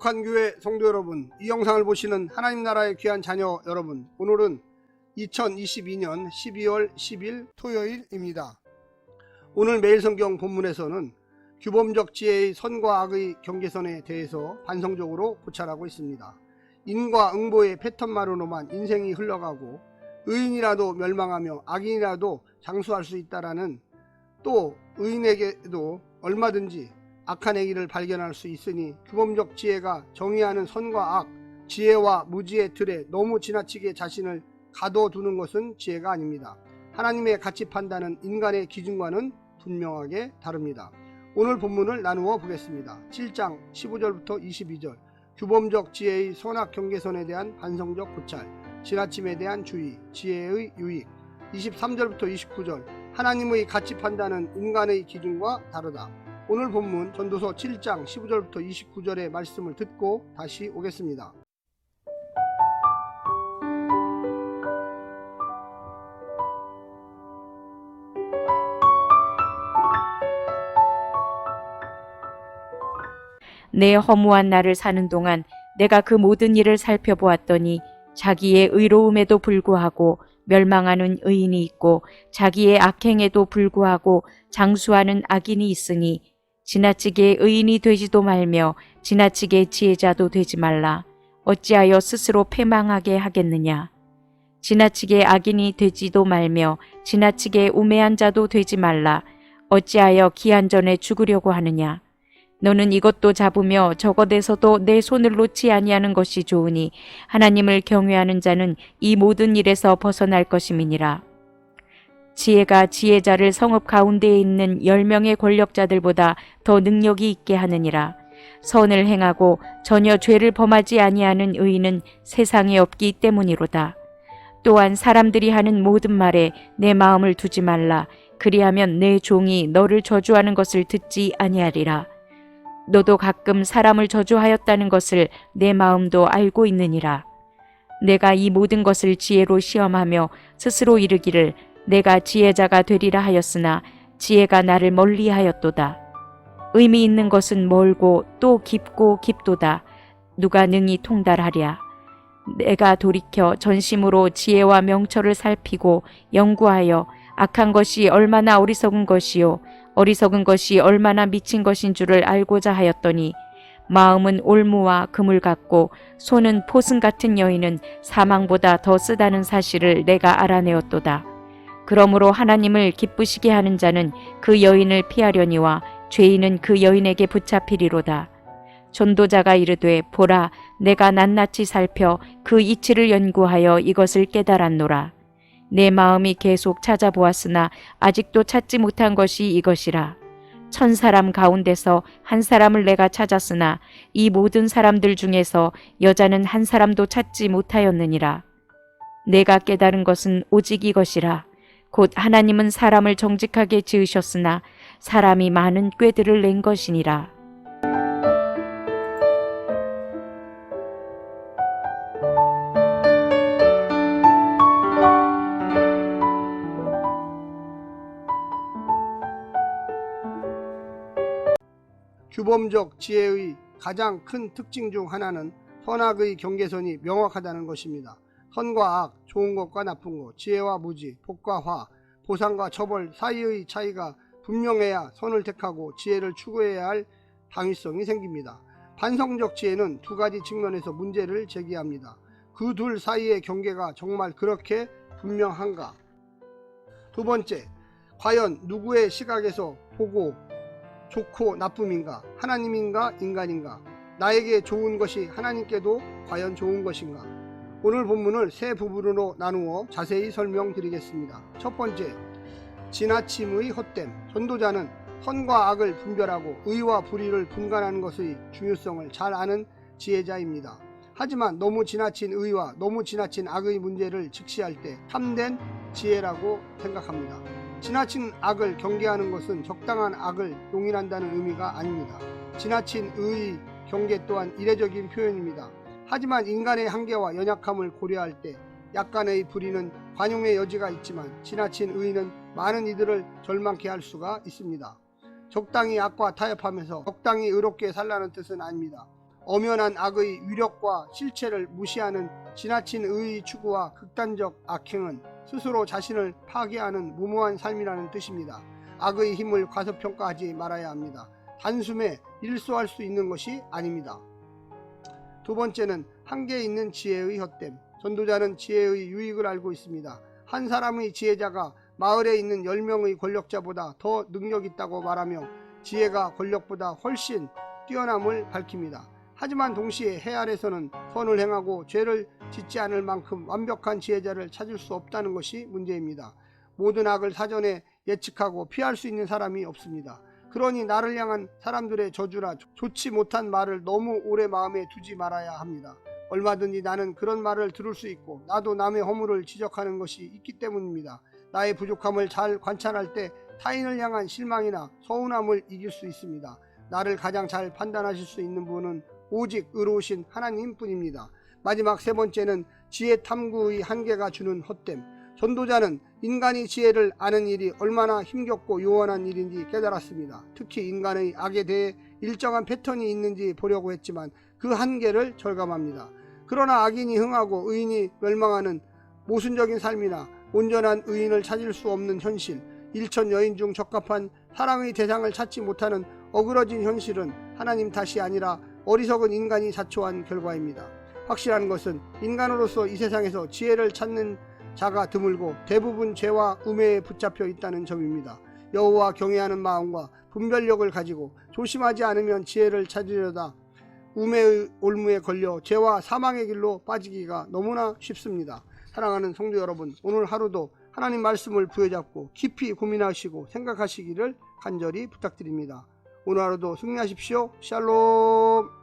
거룩한 교회 성도 여러분, 이 영상을 보시는 하나님 나라의 귀한 자녀 여러분, 오늘은 2022년 12월 10일 토요일입니다. 오늘 매일 성경 본문에서는 규범적 지혜의 선과 악의 경계선에 대해서 반성적으로 고찰하고 있습니다. 인과 응보의 패턴만으로만 인생이 흘러가고 의인이라도 멸망하며 악인이라도 장수할 수 있다라는 또 의인에게도 얼마든지 악한 행위를 발견할 수 있으니 규범적 지혜가 정의하는 선과 악, 지혜와 무지의 틀에 너무 지나치게 자신을 가둬두는 것은 지혜가 아닙니다. 하나님의 가치 판단은 인간의 기준과는 분명하게 다릅니다. 오늘 본문을 나누어 보겠습니다. 7장 15절부터 22절 규범적 지혜의 선악 경계선에 대한 반성적 고찰 지나침에 대한 주의 지혜의 유익 23절부터 29절 하나님의 가치 판단은 인간의 기준과 다르다. 오늘 본문 전도서 7장 15절부터 29절의 말씀을 듣고 다시 오겠습니다. 내 허무한 날을 사는 동안 내가 그 모든 일을 살펴보았더니 자기의 의로움에도 불구하고 멸망하는 의인이 있고 자기의 악행에도 불구하고 장수하는 악인이 있으니 지나치게 의인이 되지도 말며 지나치게 지혜자도 되지 말라. 어찌하여 스스로 패망하게 하겠느냐. 지나치게 악인이 되지도 말며 지나치게 우매한 자도 되지 말라. 어찌하여 기한 전에 죽으려고 하느냐. 너는 이것도 잡으며 저것에서도 내 손을 놓지 아니하는 것이 좋으니 하나님을 경외하는 자는 이 모든 일에서 벗어날 것임이니라. 지혜가 지혜자를 성읍 가운데에 있는 열 명의 권력자들보다 더 능력이 있게 하느니라. 선을 행하고 전혀 죄를 범하지 아니하는 의인은 세상에 없기 때문이로다. 또한 사람들이 하는 모든 말에 내 마음을 두지 말라. 그리하면 내 종이 너를 저주하는 것을 듣지 아니하리라. 너도 가끔 사람을 저주하였다는 것을 내 마음도 알고 있느니라. 내가 이 모든 것을 지혜로 시험하며 스스로 이르기를 내가 지혜자가 되리라 하였으나 지혜가 나를 멀리하였도다. 의미 있는 것은 멀고 또 깊고 깊도다. 누가 능히 통달하랴. 내가 돌이켜 전심으로 지혜와 명철을 살피고 연구하여 악한 것이 얼마나 어리석은 것이요 어리석은 것이 얼마나 미친 것인 줄을 알고자 하였더니 마음은 올무와 금을 같고 손은 포승 같은 여인은 사망보다 더 쓰다는 사실을 내가 알아내었도다. 그러므로 하나님을 기쁘시게 하는 자는 그 여인을 피하려니와 죄인은 그 여인에게 붙잡히리로다. 전도자가 이르되 보라 내가 낱낱이 살펴 그 이치를 연구하여 이것을 깨달았노라. 내 마음이 계속 찾아보았으나 아직도 찾지 못한 것이 이것이라. 천 사람 가운데서 한 사람을 내가 찾았으나 이 모든 사람들 중에서 여자는 한 사람도 찾지 못하였느니라. 내가 깨달은 것은 오직 이것이라. 곧 하나님은 사람을 정직하게 지으셨으나 사람이 많은 꾀들을 낸 것이니라. 규범적 지혜의 가장 큰 특징 중 하나는 선악의 경계선이 명확하다는 것입니다. 선과 악, 좋은 것과 나쁜 것, 지혜와 무지, 복과 화, 보상과 처벌 사이의 차이가 분명해야 선을 택하고 지혜를 추구해야 할 당위성이 생깁니다. 반성적 지혜는 두 가지 측면에서 문제를 제기합니다. 그 둘 사이의 경계가 정말 그렇게 분명한가? 두 번째, 과연 누구의 시각에서 보고 좋고 나쁨인가? 하나님인가? 인간인가? 나에게 좋은 것이 하나님께도 과연 좋은 것인가? 오늘 본문을 세 부분으로 나누어 자세히 설명드리겠습니다. 첫 번째, 지나침의 헛됨. 전도자는 선과 악을 분별하고 의와 불의를 분간하는 것의 중요성을 잘 아는 지혜자입니다. 하지만 너무 지나친 의와 너무 지나친 악의 문제를 직시할 때 참된 지혜라고 생각합니다. 지나친 악을 경계하는 것은 적당한 악을 용인한다는 의미가 아닙니다. 지나친 의의 경계 또한 이례적인 표현입니다. 하지만 인간의 한계와 연약함을 고려할 때 약간의 불의는 관용의 여지가 있지만 지나친 의의는 많은 이들을 절망케 할 수가 있습니다. 적당히 악과 타협하면서 적당히 의롭게 살라는 뜻은 아닙니다. 엄연한 악의 위력과 실체를 무시하는 지나친 의의 추구와 극단적 악행은 스스로 자신을 파괴하는 무모한 삶이라는 뜻입니다. 악의 힘을 과소평가하지 말아야 합니다. 단숨에 일소할 수 있는 것이 아닙니다. 두 번째는 한계 있는 지혜의 헛됨. 전도자는 지혜의 유익을 알고 있습니다. 한 사람의 지혜자가 마을에 있는 10명의 권력자보다 더 능력 있다고 말하며 지혜가 권력보다 훨씬 뛰어남을 밝힙니다. 하지만 동시에 해 아래서는 선을 행하고 죄를 짓지 않을 만큼 완벽한 지혜자를 찾을 수 없다는 것이 문제입니다. 모든 악을 사전에 예측하고 피할 수 있는 사람이 없습니다. 그러니 나를 향한 사람들의 저주라 좋지 못한 말을 너무 오래 마음에 두지 말아야 합니다. 얼마든지 나는 그런 말을 들을 수 있고 나도 남의 허물을 지적하는 것이 있기 때문입니다. 나의 부족함을 잘 관찰할 때 타인을 향한 실망이나 서운함을 이길 수 있습니다. 나를 가장 잘 판단하실 수 있는 분은 오직 의로우신 하나님 뿐입니다. 마지막 세 번째는 지혜 탐구의 한계가 주는 헛됨. 전도자는 인간이 지혜를 아는 일이 얼마나 힘겹고 요원한 일인지 깨달았습니다. 특히 인간의 악에 대해 일정한 패턴이 있는지 보려고 했지만 그 한계를 절감합니다. 그러나 악인이 흥하고 의인이 멸망하는 모순적인 삶이나 온전한 의인을 찾을 수 없는 현실, 일천 여인 중 적합한 사랑의 대상을 찾지 못하는 어그러진 현실은 하나님 탓이 아니라 어리석은 인간이 자초한 결과입니다. 확실한 것은 인간으로서 이 세상에서 지혜를 찾는 자가 드물고 대부분 죄와 우매에 붙잡혀 있다는 점입니다. 여호와 경외하는 마음과 분별력을 가지고 조심하지 않으면 지혜를 찾으려다 우매의 올무에 걸려 죄와 사망의 길로 빠지기가 너무나 쉽습니다. 사랑하는 성도 여러분, 오늘 하루도 하나님 말씀을 부여잡고 깊이 고민하시고 생각하시기를 간절히 부탁드립니다. 오늘 하루도 승리하십시오. 샬롬.